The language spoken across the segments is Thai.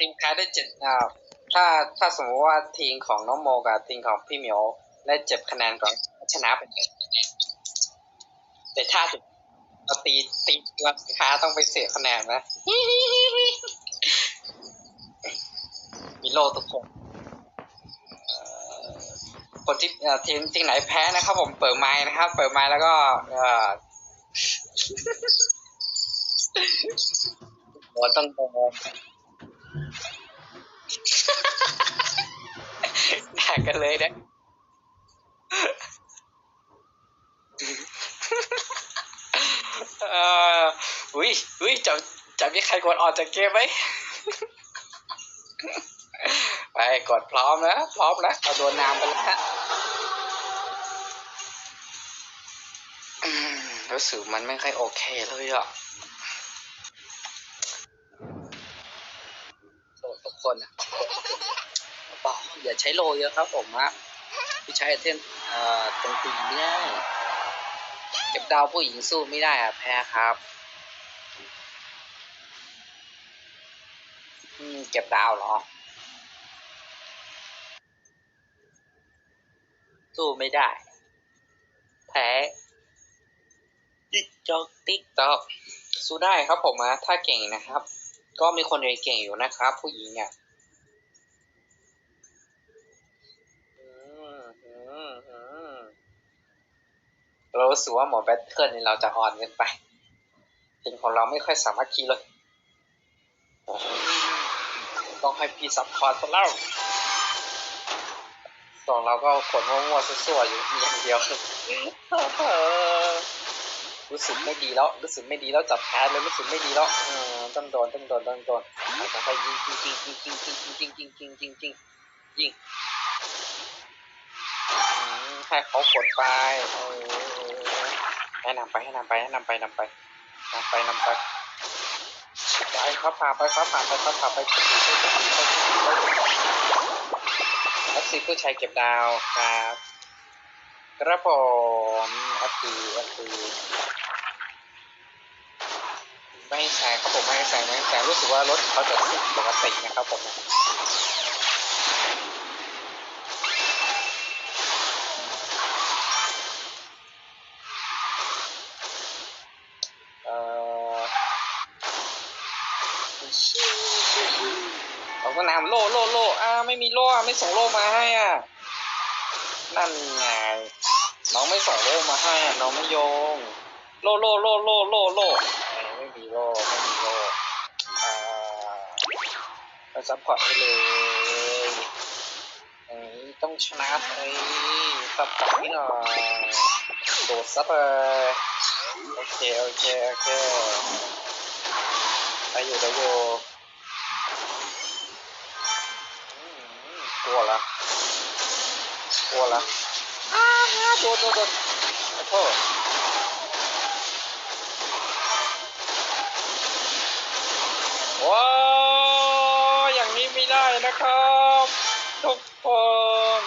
ทีมแพ้ได้เจ็ดอ่าถ้าถ้าสมมติว่าทีมของน้องโมกับทีมของพี่เหมียวได้เจ็บคะแนนก่อนชนะไปเลยแต่ถ้าจะเราตีตีราคาต้องไปเสียคะแนนนะมีโลทุกคนคนที่ทีมทีมไหนแพ้นะครับ ผมเปิดไม้นะครับ เปิดไม้แล้วก็เออหัวต้องโตแดกกันเลยนะเอออุ้ยอุ้ยจะจะมีใครกดออกจากเกมไหมไปกดพร้อมนะ พร้อมนะเอาโดนนามไปแล้วรู้สึกมันไม่ค่อยโอเคเลยอะ อย่าใช้โลเยอะครับผมฮะพี่ใช้ไอเทมตรงตีไม่ได้เก็บดาวผู้หญิงสู้ไม่ได้อะแพ้ครับอืมเก็บดาวเหรอ สู้ไม่ได้ แพ้ติ๊กจอกติ๊กตอกสู้ได้ครับผมนะถ้าเก่งนะครับ ก็มีคนเก่งอยู่นะครับ ผู้หญิงอะอืมอืมอืม เรารู้สึกว่าหมอแบทเทิลนี่เราจะอ่อนเกินไปทีมของเราไม่ค่อยสามารถคีเลยต้องให้พี่ซัพพอร์ตซะแล้วส่วนเราก็ขนมั่วๆซั่วๆอยู่อย่างเดียวรู้สึกไม่ดีแล้วรู้สึกไม่ดีแล้วจับแพ้เลยรู้สึกไม่ดีแล้วต้องโดนต้องโดนต้องโดนต้องไปยิงยิงยิงยิงยิงยิงยิงยิงยิงยิงยิงยิงยิง ให้เขากดไปให้นำไปให้นำไปให้นำไปนำไปนำไปนำไปไปครับพาไปครับพาไปครับพาไปอัพซีผู้ชายเก็บดาวครับกระผมอัพซีอัพซีไม่ให้แซงครับผมไม่ให้แซงไม่ให้แซงรู้สึกว่ารถเขาจะสิบปกตินะครับผมเอ่อ เราก็นำโล่โล่โล่อ่าไม่มีโล่ไม่ส่งโล่มาให้อะ นั่นไง น้องไม่ส่งโล่มาให้อะน้องไม่โยง โล่โล่โล่โล่โล่โล่เอ้ไม่มีโล่ไม่มีโล่อ่าไปซัพพอร์ตให้เลยเอ้ยต้องชนะเลยซัพพอร์ตนี่หน่อยโดดซับเลยโอเคโอเคโอเค ได้อยู่ได้อยู่อืมกลัวละกลัวละอ้าโดนโดนโดนขอโทษว้าอย่างนี้ไม่ได้นะครับ ทุกคน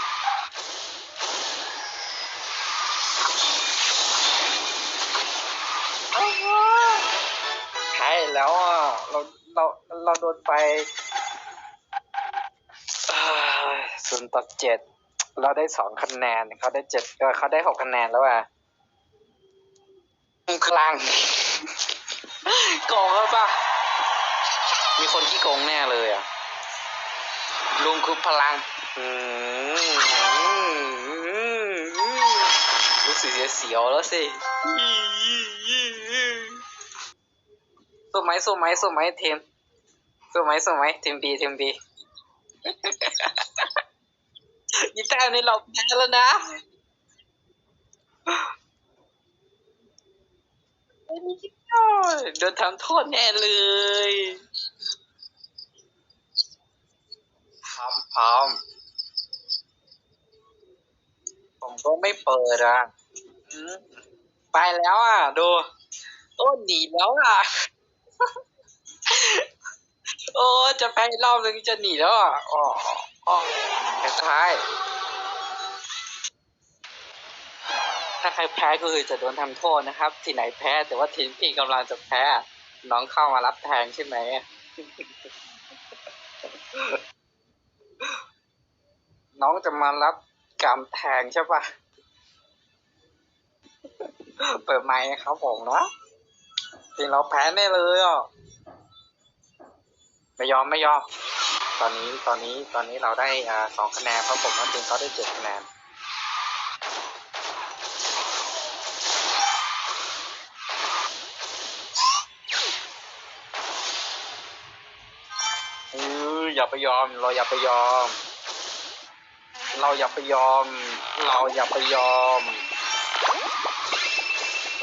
อ้าวใช่ แล้วอะเราเราเราโดนไปศูนย์ต่อเจ็ดเราได้สองคะแนนเขาได้เจ็ดเขาได้หกคะแนนแล้วอะคลังโกงแล้วปะมีคนที่โกงแน่เลยอะลุงคือพลังรู้สึกเสียวแล้วสิ ไหมสู้ไหมสู้ไหมทีมสู้ไหมสู้ไหมทีมบีทีมบียี่แต้มนี่เราแพ้แล้วนะโดนทำโทษแน่เลยพร้อมพร้อมผมก็ไม่เปิดอะอืมไปแล้วอะ ดู ต้นหนีแล้วอะ โอ้จะแพ้รอบนึงจะหนีแล้วอะอ๋ออ๋อแต่ท้าย ถ้าใครแพ้ก็คือจะโดนทำโทษนะครับ ที่ไหนแพ้ แต่ว่าทีมพี่กำลังจะแพ้ น้องเข้ามารับแทนใช่ไหมน้องจะมารับกรรมแทงใช่ปะเปิดไมค์ครับผมนะ จริงเราแพ้แน่เลยอะไม่ยอมไม่ยอม ตอนนี้ตอนนี้ตอนนี้เราได้อ่าสองคะแนนเพราะผมว่าทีมเขาได้เจ็ดคะแนนเอออย่าไปยอม เราอย่าไปยอม เราอย่าไปยอม เราอย่าไปยอม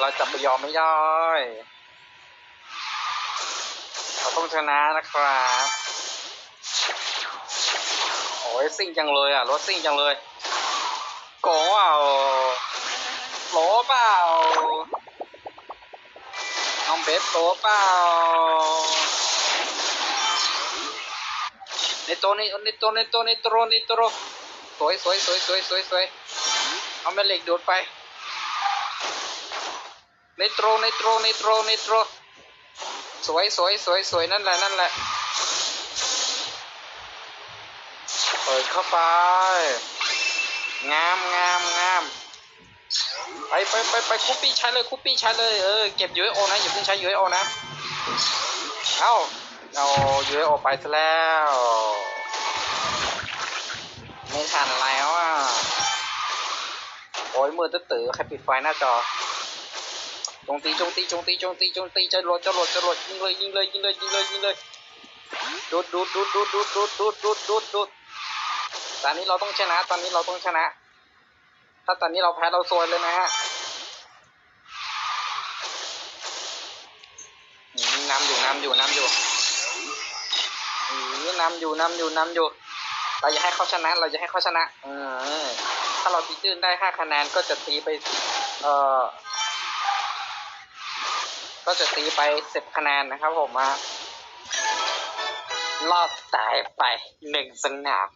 เราจะไปยอมไม่ได้ เราต้องชนะนะครับ โอ้ยซิ่งจังเลยอะ รถซิ่งจังเลยโกงเปล่าโหลเปล่าน้องเบสโตเปล่าในตัวนี้ในตัวในตัวในตัวในตัวสวยสวยสวยสวยสวยสวยเอาแม่เหล็กโดดไปในตัวในตัวในตัวในตัว สวยสวยสวยสวยนั่นแหละนั่นแหละเปิดเข้าไป งามงามงามไปไปไปไปคุปปี้ใช้เลยคุปปี้ใช้เลยเออเก็บยูเอโอนะอย่าเพิ่งใช้ยูเอโอนะเอ้าเอายูเอโอไปซะแล้วไม่ทันแล้วอะโอ้ยมือตื้อๆใครปิดไฟหน้าจอ จงตีจงตีจงตีจงตีจงตีจะรดจะรดจะรดยิงเลยยิงเลยยิงเลยยิงเลยยิงเลยดูดดูดดูดดูดดูดดูดดูดดูดดูดดูดตอนนี้เราต้องชนะ ตอนนี้เราต้องชนะ ถ้าตอนนี้เราแพ้เราซวยเลยนะฮะอืมนำอยู่น้ำอยู่น้ำอยู่อืมนำอยู่น้ำอยู่น้ำอยู่ เราจะให้เขาชนะ เราจะให้เขาชนะเออถ้าเราตีตื้นได้ห้าคะแนนก็จะตีไป เอ่อ ก็จะตีไปสิบคะแนนนะครับผมอะรอบตายไปหนึ่งสนาม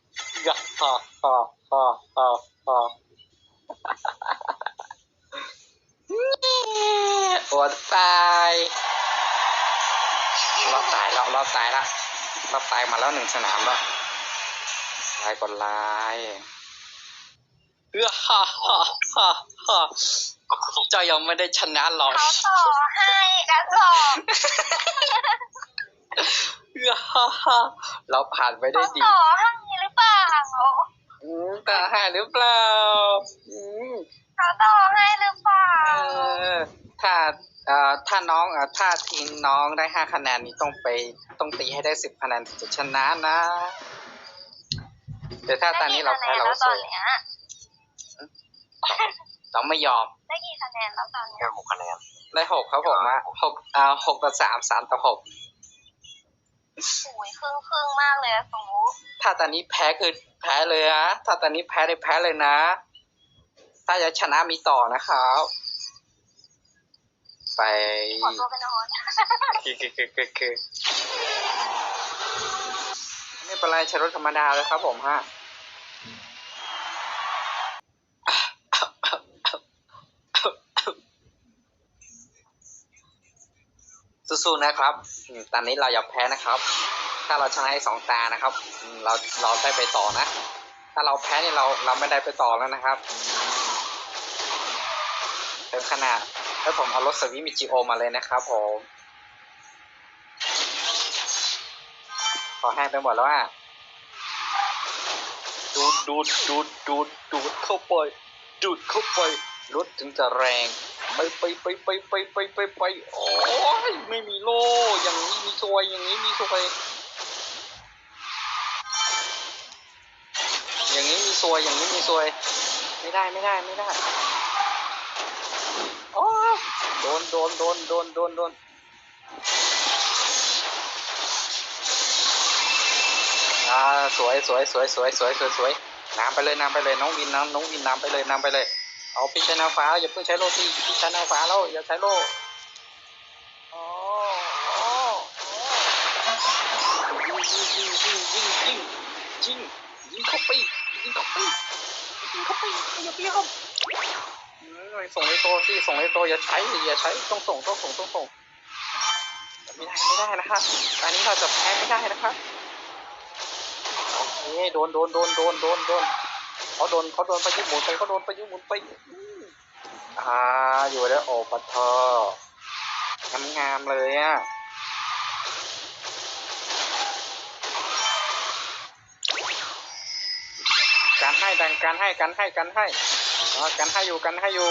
ยะฮอฮอฮอฮอฮออดตายรอบตายแล้วรอบตายแล้วรอบตายมาแล้วหนึ่งสนามแล้วไลค์กดไลค์ เฮ้อฮ่าฮ่าฮ่าฮ่าเจ้ายังไม่ได้ชนะหรอกเขาต่อให้กันหรอกเฮ้อฮ่าฮ่าเราผ่านไปได้เขาดีต่อให้หรือเปล่าอืมตาหาหรือเปล่าอืมเขาต่อให้หรือเปล่าเออถ้าเอ่อถ้าน้องเอ่อถ้าทีมน้องได้ห้าคะแนนนี้ต้องไปต้องตีให้ได้สิบคะแนนถึงจะชนะนะแต่ถ้าตอนนี้เราแพ้เราแล้วสตอวนเนี้ย เราไม่ยอม ได้กี่คะแนนแล้วตอนเนี้ยหกคะแนนได้หกครับผมอะหกอ่าหกต่อสามสามต่อหกโอ้ยครึ่งครึ่งๆมากเลยอะสูถ้าตอนนี้แพ้คือแพ้เลยนะถ้าตอนนี้แพ้ได้แพ้เลยนะ ถ้าจะชนะมีต่อนะครับ ไปขอตัวไปนอนคือคือคือคือคือไม่เป็นไรใช้รถธรรมดาเลยครับผมฮะ สู้ๆนะครับ ตอนนี้เราอย่าแพ้นะครับ ถ้าเราชนะให้สองตานะครับ เราเราได้ไปต่อนะ ถ้าเราแพ้เนี่ยเราเราไม่ได้ไปต่อแล้วนะครับเต็มขนาดแล้วผมเอารถสวิมิจิโอมาเลยนะครับผมขอให้งไปหมดแล้วอะดูดดูดดูดดูดดูดเข้าไปดูดเข้าไปรถถึงจะแรง ไปไปไปไปไปไปไปไปโอ้ ไม่มีโล่อย่างนี้มีซวยอย่างนี้มีซวยอย่างนี้มีซวยอย่างนี้มีซวย ไม่ได้ไม่ได้ไม่ได้โอ้โดนโดนโดนโดนโดนโดนอ่าสวยสวยสวยสวยสวยสวยสวยน้ำไปเลยน้ำไปเลยน้องวินน้ำน้องวินน้ำไปเลยน้ำไปเลย เอาพี่ชน้ำฟ้าอย่าเพิ่งใช้โล่พี่พี่ชน้ำฟ้าแล้วอย่าใช้โล่อ๋ออ๋ออ๋อยิงยิงยิงยิงยิง ยิงยิงเข้าไปยิงเข้าไปยิงเข้าไปอย่าเบี้ยวอืมส่งไอ้โตสิส่งไอ้โตอย่าใช้อย่าใช้ต้องส่งต้องส่งต้องส่งไม่ได้ไม่ได้นะครับตอนนี้เราจะแพ้ไม่ได้นะครับเอ้ยโดนโดนโดนโดนโดนโดนเขาโดนเขาโดนไปยุหมุนไปเขาโดนไปยุหมุนไปอืมอ่าอยู่แล้วโอ้ปะเธองามงามๆเลยอะ ให้ดังการให้การให้การให้การให้อยู่การให้อยู่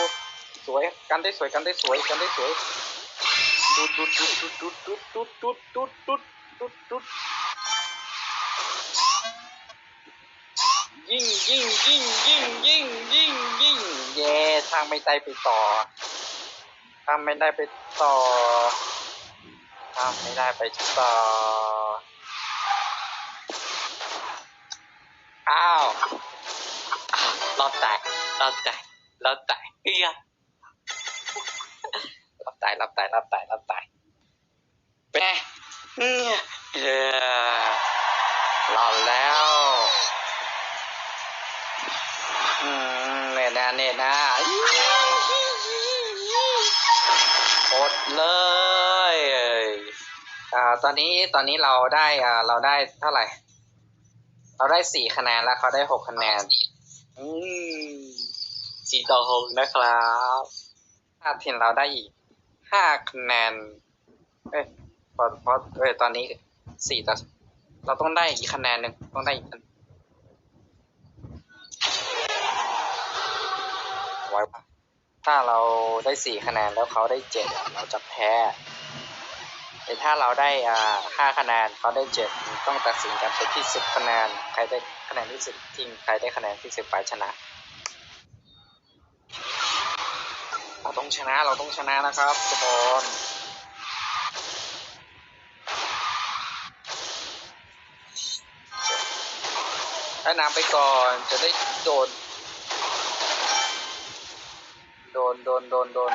สวยกันได้สวยกันได้สวยกันได้สวยดูดดูดดูดดูดดูดดูดดูดดูดดูดดูดดูดยิ่งยิ่งยิ่งยิ่งยิ่งยิ่งยิ่งเย่ทางไม่ได้ไปต่อทางไม่ได้ไปต่อทางไม่ได้ไปต่ออ้าว รอดตายรอดตายรอดตายเฮียรับตายรับตายรับตายรับตายเป็นไงเนี่ยเย้รอดแล้วเนี่ยนะเนี่ยนะอดเลยอ่าตอนนี้ตอนนี้เราได้อ่าเราได้เท่าไหร่ เราได้สี่คะแนนแล้วเขาได้หกคะแนน สี่ต่อหกนะครับถ้าทีมเราได้อีกห้าคะแนน เอ้ยเพราะเพราะเอ้ยตอนนี้สี่ต่อเราต้องได้อีกคะแนนหนึ่งต้องได้อีกไว้ถ้าเราได้สี่คะแนนแล้วเขาได้เจ็ดเราจะแพ้แต่ถ้าเราได้อ่าห้าคะแนนเขาได้เจ็ดต้องตัดสินกันไปที่สิบคะแนนใครได้ คะแนนที่สิบทีมใครได้คะแนนที่สิบไปชนะ เราต้องชนะเราต้องชนะนะครับทุกคนให้น้ำไปก่อนจะได้โดน โดนโดนโดนโดน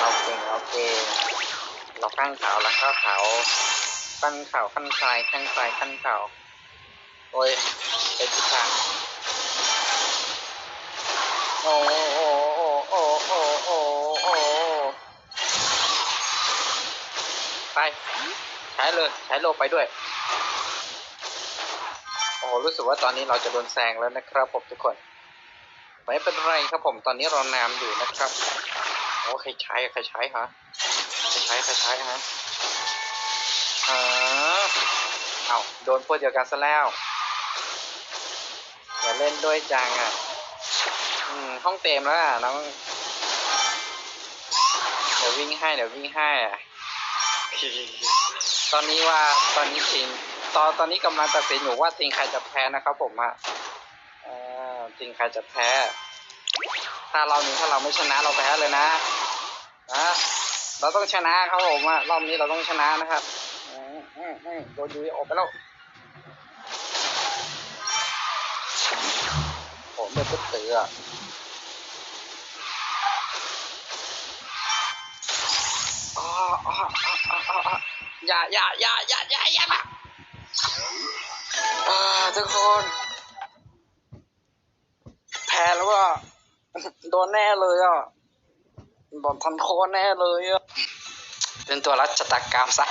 เราเก่งเราเก่งเรา ข้างขาวแล้วข้างขาวขั้นขาวขั้นคลายขั้นคลายขั้นขาวโอ้ยไปทิศทางโอ้โอ้โอ้โอ้โอ้โอ้โอ้ไปใช้เลยใช้โลไปด้วยโอ้รู้สึกว่าตอนนี้เราจะโดนแซงแล้วนะครับผมทุกคนไม่เป็นไรครับผมตอนนี้เรานำอยู่นะครับโอ้ใครใช้ใครใช้ฮะ ครใช้ใครใช้ฮะอ่าเอาโดนพวกเดียวกันซะแล้วอย่าเล่นด้วยจังอะ อืม ห้องเต็มแล้วอะน้อง เดี๋ยววิ่งให้ เดี๋ยววิ่งให้อะ ตอนนี้ว่าตอนนี้ทีมตอนตอนนี้กำลังตัดสินอยู่ว่าทีมใครจะแพ้นะครับผมอะอ่าทีมใครจะแพ้ ถ้าเรานี้ถ้าเราไม่ชนะเราแพ้เลยนะนะ เราต้องชนะครับผมอะรอบนี้เราต้องชนะนะครับอืมอืมอืมโดนยูออกไปแล้วผมเป็นตุ๊ดเตืออออ๋ออ๋ออ๋ออ๋อย่าอย่าอย่าอย่าอย่าอย่ามาอ่าทุกคนแพ้แล้วว่าโดนแน่เลยอะ โดนทันคอแน่เลยอะเป็นตัวรัชตากรรมซะ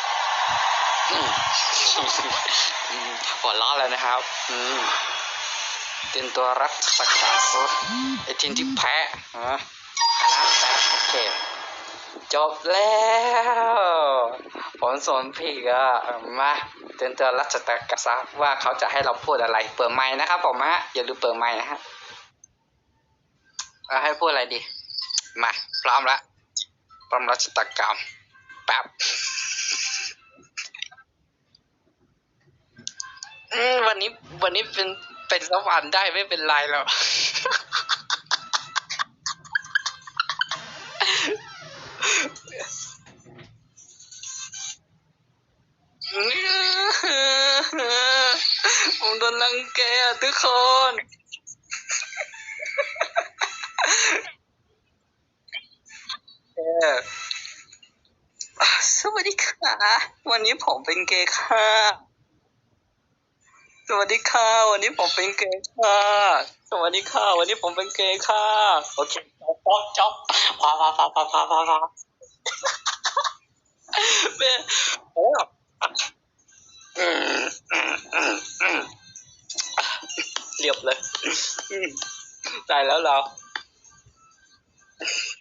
หัวล้อเลยนะครับ อืมเป็นตัวรับสักษาสุดไอทีมที่แพ้ฮะชนะแต่โอเค จบแล้ว ผมสนพี่ก็มาเป็นตัวรัชตากษาว่าเขาจะให้เราพูดอะไร เปิดไม้นะครับผมฮะอย่าลืมเปิดไม้นะฮะให้พูดอะไรดี มาพร้อมละพร้อมรัชตากรรมแป๊บวันนี้วันนี้เป็นเป็นสวรรค์ได้ไม่เป็นไรหรอกผมโดนรังแกทุกคน เอออะสวัสดีค่ะ วันนี้ผมเป็นเกย์ค่ะ สวัสดีค่ะ วันนี้ผมเป็นเกย์ค่ะ สวัสดีค่ะ วันนี้ผมเป็นเกย์ค่ะ โอเคจบจบจบพอพอพอพอพอพอพอแม่โอ้อืมอืมอืมเรียบเลยอืมตายแล้วเรา